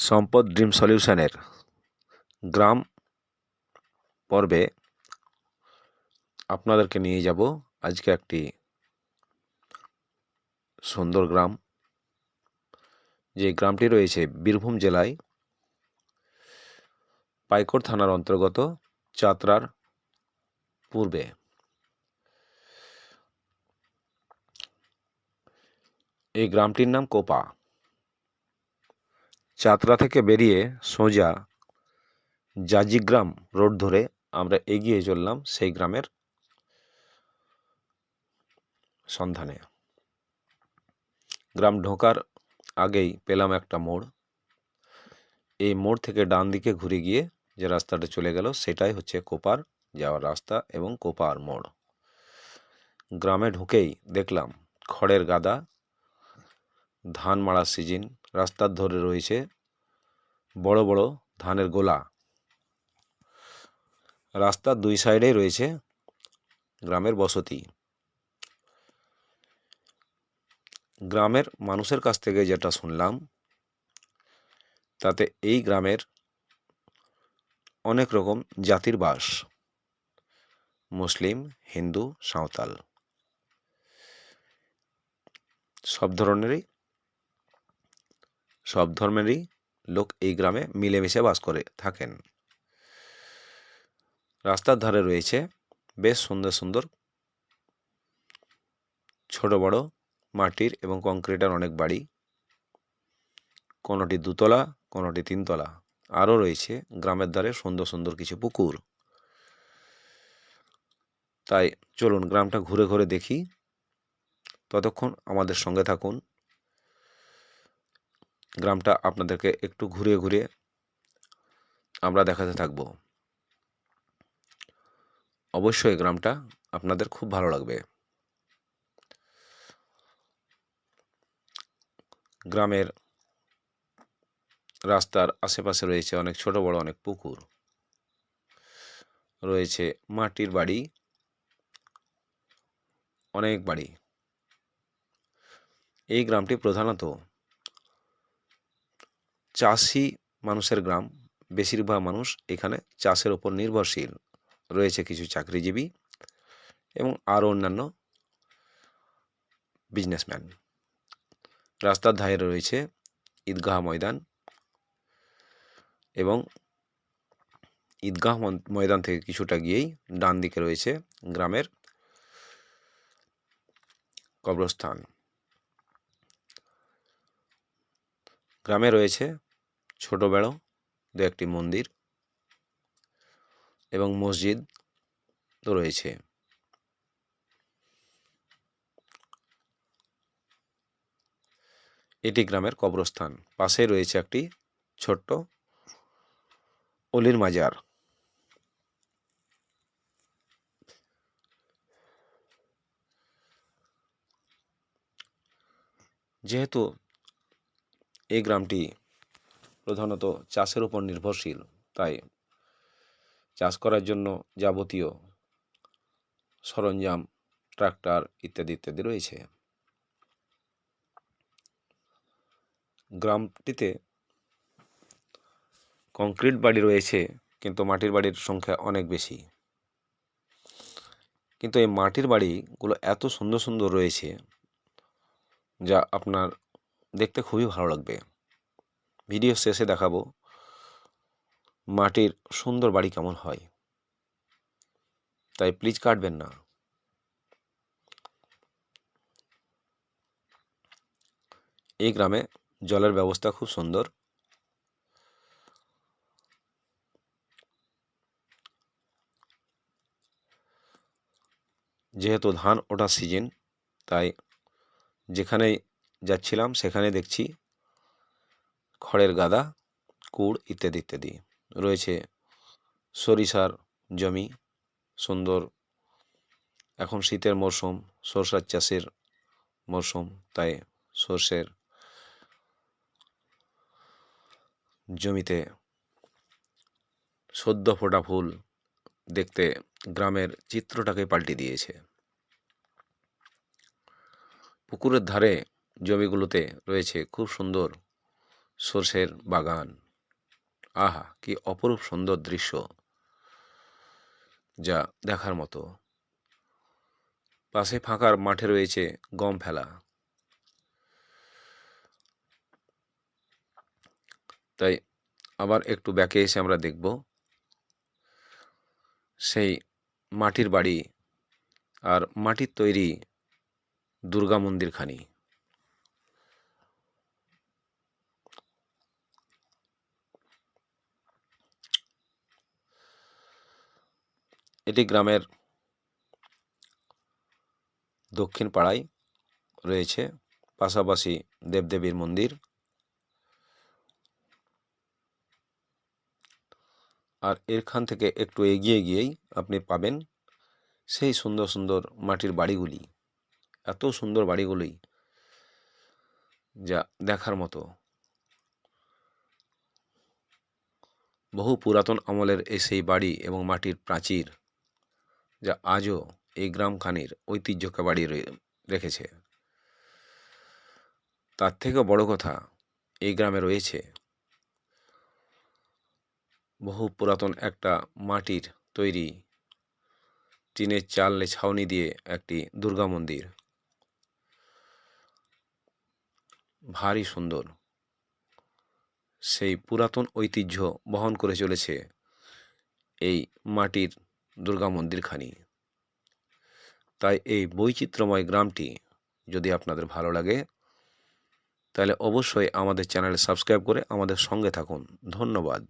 সম্পদ ড্রিম সলিউশনের গ্রাম পর্বে আপনাদেরকে নিয়ে যাব। আজকে একটি সুন্দর গ্রাম। যে গ্রামটি রয়েছে বীরভূম জেলায় পাইকড় থানার অন্তর্গত চাতরার পূর্বে। এই গ্রামটির নাম কোপা। চাতরা থেকে বেরিয়ে সোজা জাজিগ্রাম রোড ধরে আমরা এগিয়ে চললাম সেই গ্রামের সন্ধানে। গ্রাম ঢোকার আগেই পেলাম একটা মোড়। এই মোড় থেকে ডান দিকে ঘুরে গিয়ে যে রাস্তাটা চলে গেল সেটাই হচ্ছে কোপার যাওয়ার রাস্তা এবং কোপার মোড়। গ্রামে ঢুকেই দেখলাম খড়ের গাদা ধান মাড়ার সিজন রাস্তার ধরে রয়েছে বড় বড় ধানের গোলা। রাস্তার দুই সাইডেই রয়েছে গ্রামের বসতি। গ্রামের মানুষের কাছ থেকে যেটা শুনলাম, তাতে এই গ্রামের অনেক রকম জাতির বাস, মুসলিম, হিন্দু, সাঁওতাল। সব ধরনেরই সব ধর্মেরই লোক এই গ্রামে মিলেমিশে বাস করে থাকেন। রাস্তার ধারে রয়েছে বেশ সুন্দর সুন্দর ছোট, বড় মাটির এবং কংক্রিটের অনেক বাড়ি। কোনোটি দুতলা, কোনোটি তিনতলা। আরও রয়েছে গ্রামের ধারে সুন্দর সুন্দর কিছু পুকুর। তাই চলুন গ্রামটা ঘুরে ঘুরে দেখি। ততক্ষণ আমাদের সঙ্গে থাকুন। গ্রামটা আপনাদেরকে একটু ঘুরিয়ে ঘুরিয়ে আমরা দেখাতে থাকব। অবশ্যই গ্রামটা আপনাদের খুব ভালো লাগবে। গ্রামের রাস্তার আশেপাশে রয়েছে অনেক ছোট, বড় অনেক পুকুর। রয়েছে মাটির বাড়ি। অনেক বাড়ি। এই গ্রামটি প্রধানত চাষি মানুষের গ্রাম। বেশিরভাগ মানুষ এখানে চাষের ওপর নির্ভরশীল। রয়েছে কিছু চাকরিজীবী এবং আরও অন্যান্য বিজনেসম্যান রাস্তার ধারে রয়েছে ঈদগাহ ময়দান এবং ঈদগাহ ময়দান থেকে কিছুটা গিয়েই ডান দিকে রয়েছে গ্রামের কবরস্থান। গ্রামে রয়েছে ছোট দু একটি মন্দির এবং মসজিদ তো রয়েছে। এটি গ্রামের কবরস্থান। পাশে রয়েছে একটি ছোট্ট অলির মাজার। যেহেতু এই গ্রামটি প্রধানত চাষের উপর নির্ভরশীল। তাই চাষ করার জন্য যাবতীয় সরঞ্জাম, ট্রাক্টর ইত্যাদি ইত্যাদি রয়েছে। গ্রামটিতে কংক্রিট বাড়ি রয়েছে, কিন্তু মাটির বাড়ির সংখ্যা অনেক বেশি। কিন্তু এই মাটির বাড়িগুলো এত সুন্দর সুন্দর রয়েছে, যা আপনার দেখতে খুবই ভালো লাগবে। ভিডিও শেষে দেখাবো মাটির সুন্দর বাড়ি কেমন হয়। তাই প্লিজ কাটবেন না। এই গ্রামে জলের ব্যবস্থা খুব সুন্দর। যেহেতু ধান ওঠার সিজন তাই যেখানে যাচ্ছিলাম সেখানে দেখছি খড়ের গাদা, কুড় ইত্যাদি ইত্যাদি। রয়েছে সরিষার জমি, সুন্দর এখন শীতের মরশুম সরষার চাষের মরশুম তাই সর্ষের জমিতে সদ্য ফোটা ফুল দেখতে গ্রামের চিত্রটাকে পাল্টে দিয়েছে। পুকুরের ধারে জমিগুলোতে রয়েছে খুব সুন্দর সর্ষের বাগান। আহা, কি অপরূপ সুন্দর দৃশ্য। যা দেখার মতো। পাশে ফাঁকার মাঠে রয়েছে গম ফেলা। তাই আবার একটু ব্যাকে এসে আমরা দেখব। সেই মাটির বাড়ি আর মাটির তৈরি দুর্গা মন্দিরখানি। এটি গ্রামের দক্ষিণ পাড়ায় রয়েছে, পাশাপাশি দেবদেবীর মন্দির। আর এখান থেকে একটু এগিয়ে গিয়েই আপনি পাবেন সেই সুন্দর সুন্দর মাটির বাড়িগুলি। এত সুন্দর বাড়িগুলি যা দেখার মতো। বহু পুরাতন আমলের এই সেই বাড়ি এবং মাটির প্রাচীর যা আজও এই গ্রামখানির ঐতিহ্যকে বাড়িয়ে রেখেছে। তার থেকেও বড় কথা, এই গ্রামে রয়েছে বহু পুরাতন একটা মাটির তৈরি টিনের চালে ছাউনি দিয়ে একটি দুর্গা মন্দির। ভারী সুন্দর। সেই পুরাতন ঐতিহ্য বহন করে চলেছে এই মাটির দুর্গা মন্দিরখানি। তাই এই বৈচিত্র্যময় গ্রামটি যদি আপনাদের ভালো লাগে, তাহলে অবশ্যই আমাদের চ্যানেল সাবস্ক্রাইব করে আমাদের সঙ্গে থাকুন। ধন্যবাদ।